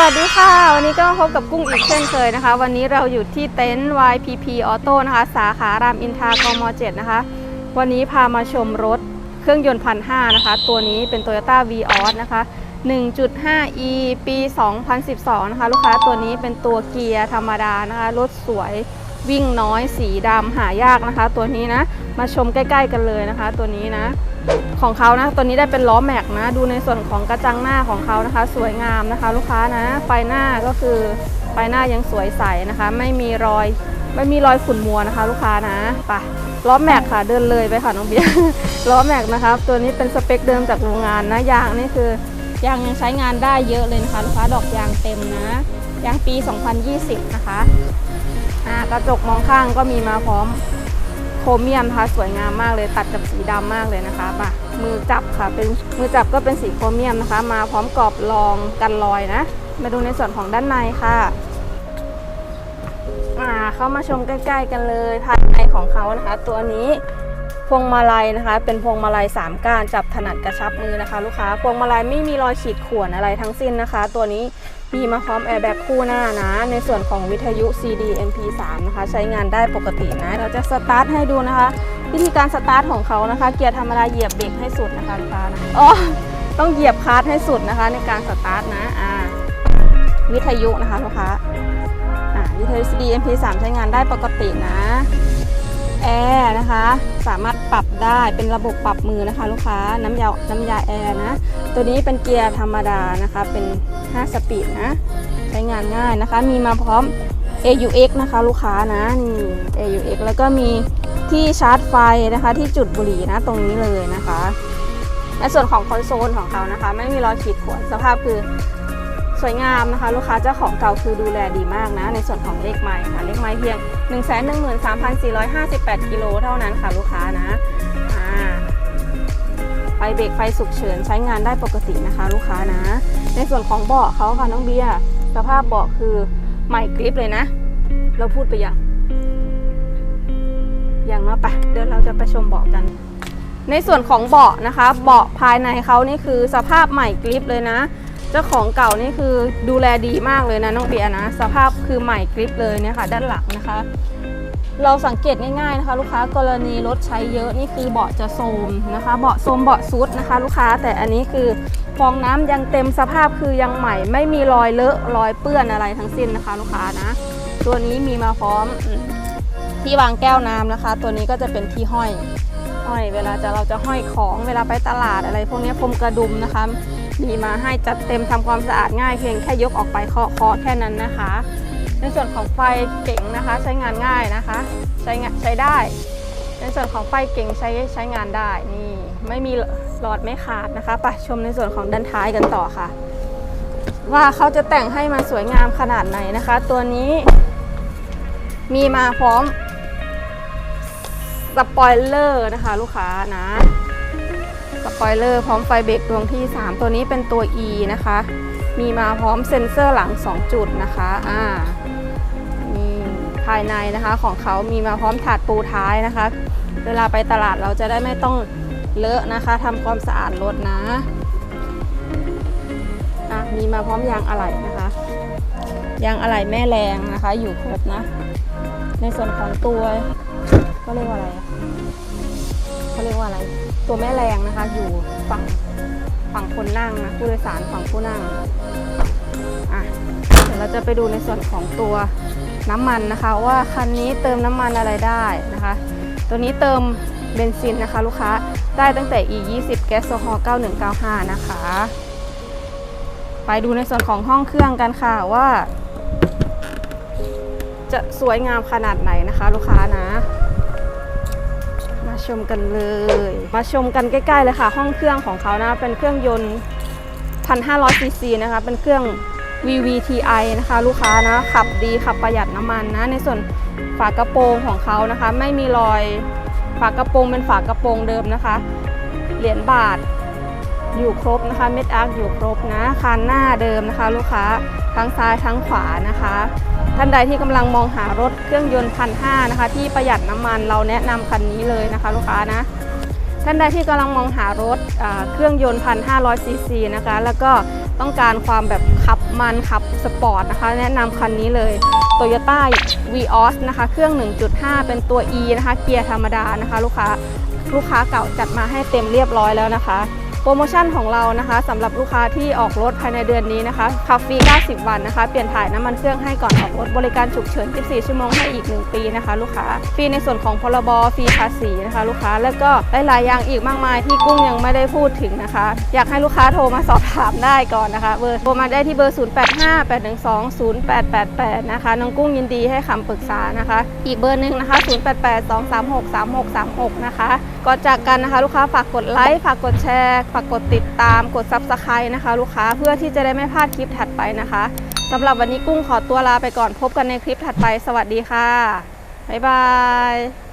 วัสดีค่ะ วันนี้ก็มาพบกับกุ้งอีกเช่นเคยนะคะ วันนี้เราอยู่ที่เต็นท์ YPP Auto นะคะ สาขารามอินทรากม7นะคะ วันนี้พามาชมรถเครื่องยนต์พันห้านะคะ ตัวนี้เป็น Toyota v ีออสนะคะ 1.5e ปี 2012 นะคะ ลูกค้าตัวนี้เป็นตัวเกียร์ธรรมดานะคะ รถสวยวิ่งน้อยสีดำหายากนะคะ ตัวนี้นะ มาชมใกล้ ๆ กันเลยนะคะ ตัวนี้นะ ของเขานะตัวนี้ได้เป็นล้อแม็กนะ ดูในส่วนของกระจังหน้าของเขานะคะ สวยงามนะคะ ลูกค้านะ ไฟหน้าก็คือไฟหน้ายังสวยใสนะคะ ไม่มีรอยไม่มีรอยขุ่นมัวนะคะ ลูกค้านะไปล้อแม็กค่ะเดินเลยไปค่ะน้องเบียร์ล้อแม็กนะคะตัวนี้เป็นสเปคเดิมจากโรงงานนะยางนี่คือยางยังใช้งานได้เยอะเลยนะคะ ลูกค้าดอกยางเต็มนะยางปี 2020 นะคะอ่ากระจกมองข้างก็มีมาพร้อม ครเมียมนะคะสวยงามมากเลยตัดกับสีดำมากเลยนะคะบ่ะมือจับค่ะเป็นมือจับก็เป็นสีโครเมียมนะคะ มาพร้อมกรอบรองกันรอยนะ มาดูในส่วนของด้านในค่ะอ่าเข้ามาชมใกล้ ๆ กันเลยภายในของเขานะคะ ตัวนี้พวงมาลัยนะคะ เป็นพวงมาลัย3ก้านจับถนัดกระชับมือนะคะ ลูกค้าพวงมาลัยไม่มีรอยขีดข่วนอะไรทั้งสิ้นนะคะ ตัวนี้ มีมาพร้อมแอร์แบ็กคู่หน้านะ ในส่วนของวิทยุ CD MP3 นะคะ ใช้งานได้ปกตินะ เราจะสตาร์ทให้ดูนะคะ วิธีการสตาร์ทของเขานะคะ เกียร์ธรรมดาเหยียบเบรกให้สุดนะคะลูกค้านะอ๋อต้องเหยียบคลัตช์ให้สุดนะคะ ในการสตาร์ทนะอ่าวิทยุนะคะลูกค้าอ่าวิทยุ CD MP3 ใช้งานได้ปกตินะ แอร์นะคะ สามารถปรับได้เป็นระบบปรับมือนะคะ ลูกค้าน้ำยาน้ำยาแอร์นะ ตัวนี้เป็นเกียร์ธรรมดานะคะ เป็น 5 สปีดนะ ใช้งานง่ายนะคะ มีมาพร้อม AUX นะคะลูกค้านะนี่ AUX แล้วก็มีที่ชาร์จไฟนะคะ ที่จุดบุหรี่นะตรงนี้เลยนะคะในส่วนของคอนโซลของเขานะคะ ไม่มีรอยขีดข่วนสภาพคือ สวยงามนะคะ ลูกค้าเจ้าของเก่าคือดูแลดีมากนะ ในส่วนของเลขไม้ค่ะเลขไม้เพียง 113,458 กิโลเท่านั้นค่ะลูกค้านะไฟเบรกไฟฉุกเฉินใช้งานได้ปกตินะคะ ลูกค้านะ ในส่วนของเบาะเขาค่ะน้องเบียร์สภาพเบาะคือใหม่กริปเลยนะ เราพูดไปยังยังเนาะไปเดี๋ยวเราจะไปชมเบาะกัน ในส่วนของเบาะนะคะ เบาะภายในเขานี่คือสภาพใหม่กริปเลยนะ เจ้าของเก่านี่คือดูแลดีมากเลยนะน้องเบียนะ สภาพคือใหม่กริปเลยเนี่ยค่ะด้านหลังนะคะ เราสังเกตง่ายๆนะคะ ลูกค้ากรณีรถใช้เยอะนี่คือเบาะจะโทมนะคะ เบาะโทมเบาะซุดนะคะ ลูกค้าแต่อันนี้คือฟองน้ำยังเต็มสภาพคือยังใหม่ ไม่มีรอยเลอะรอยเปื้อนอะไรทั้งสิ้นนะคะ ลูกค้านะ ตัวนี้มีมาพร้อมอืมที่วางแก้วน้ำนะคะ ตัวนี้ก็จะเป็นที่ห้อยห้อย เวลาจะเราจะห้อยของเวลาไปตลาดอะไร พวกนี้พรมกระดุมนะคะ มีมาให้จัดเต็มทำความสะอาดง่ายเพียงแค่ยกออกไปเคาะเคาะแค่นั้นนะคะ ในส่วนของไฟเก๋งนะคะใช้งานง่ายนะคะ ใช้งานใช้ได้ ในส่วนของไฟเก๋งใช้ใช้งานได้นี่ไม่มีหลอดไม่ขาดนะคะไปชมในส่วนของด้านท้ายกันต่อค่ะ ว่าเขาจะแต่งให้มาสวยงามขนาดไหนนะคะ ตัวนี้มีมาพร้อมสปอยเลอร์นะคะ ลูกค้านะ สปอยเลอร์พร้อมไฟเบรกดวงที่ 3 ตัวนี้เป็นตัว E นะคะ มีมาพร้อมเซ็นเซอร์หลัง 2 จุดนะคะอ่านี่ภายในนะคะของเขามีมาพร้อมถาดปูท้ายนะคะ เวลาไปตลาดเราจะได้ไม่ต้องเลอะนะคะทำความสะอาดรถนะอะมีมาพร้อมยางอะไหล่นะคะยางอะไหล่แม่แรงนะคะ อยู่ครบนะ ในส่วนของตัวก็เรียกว่าอะไรอะเขาเรียกว่าอะไร ตัวแม่แรงนะคะ อยู่ฝั่งฝั่งคนนั่งนะผู้โดยสารฝั่งผู้นั่งอะเดี๋ยวเราจะไปดูในส่วนของตัวน้ำมันนะคะ ว่าคันนี้เติมน้ำมันอะไรได้นะคะ ตัวนี้เติมเบนซินนะคะ ลูกค้าได้ตั้งแต่ e 2 0แก๊สโซฮอล์9195 นะคะ ไปดูในส่วนของห้องเครื่องกันค่ะว่า จะสวยงามขนาดไหนนะคะ ลูกค้านะ ชมกันเลย มาชมกันใกล้ๆเลยค่ะ ห้องเครื่องของเขานะ เป็นเครื่องยนต์ 1,500 ซีซีนะคะ เป็นเครื่อง VVTi นะคะ ลูกค้านะ ขับดีขับประหยัดน้ำมันนะ ในส่วนฝากระโปรงของเขานะคะ ไม่มีรอย ฝากระโปรงเป็นฝากระโปรงเดิมนะคะ เหรียญบาท อยู่ครบนะคะ เม็ดอาร์คอยู่ครบนะคันหน้าเดิมนะคะ ลูกค้าทั้งซ้ายทั้งขวานะคะ ท่านใดที่กำลังมองหารถเครื่องยนต์พันห้านะคะ ที่ประหยัดน้ำมันเราแนะนำคันนี้เลยนะคะ ลูกค้านะท่านใดที่กำลังมองหารถเครื่องยนต์พันห้าร้อยซีซีนะคะ แล้วก็ต้องการความแบบขับมันขับสปอร์ตนะคะ แนะนำคันนี้เลย Toyota Vios นะคะ เครื่อง 1.5 เป็นตัว E นะคะ เกียร์ธรรมดานะคะ ลูกค้าลูกค้าเก่าจัดมาให้เต็มเรียบร้อยแล้วนะคะ โปรโมชั่นของเรานะคะสำหรับลูกค้าที่ออกรถภายในเดือนนี้นะคะขับฟรี 90 วันนะคะ เปลี่ยนถ่ายน้ำมันเครื่องให้ก่อนออกรถบริการฉุกเฉิน24ชั่วโมงให้อีก 1 ปีนะคะ ลูกค้าฟรีในส่วนของพรบฟรีภาษีนะคะ ลูกค้าแล้วก็หลายๆอย่างอีกมากมายที่กุ้งยังไม่ได้พูดถึงนะคะ อยากให้ลูกค้าโทรมาสอบถามได้ก่อนนะคะเบอร์โทรมาได้ที่เบอร์ 0858120888 นะคะน้องกุ้งยินดีให้คำปรึกษานะคะ อีกเบอร์หนึ่งนะคะ 0882363636 นะคะก่อนจากกันนะคะ ลูกค้าฝากกดไลค์ฝากกดแชร์ฝากกดติดตามกด Subscribe นะคะ ลูกค้าเพื่อที่จะได้ไม่พลาดคลิปถัดไปนะคะสำหรับวันนี้กุ้งขอตัวลาไปก่อนพบกันในคลิปถัดไป สวัสดีค่ะ บ๊ายบาย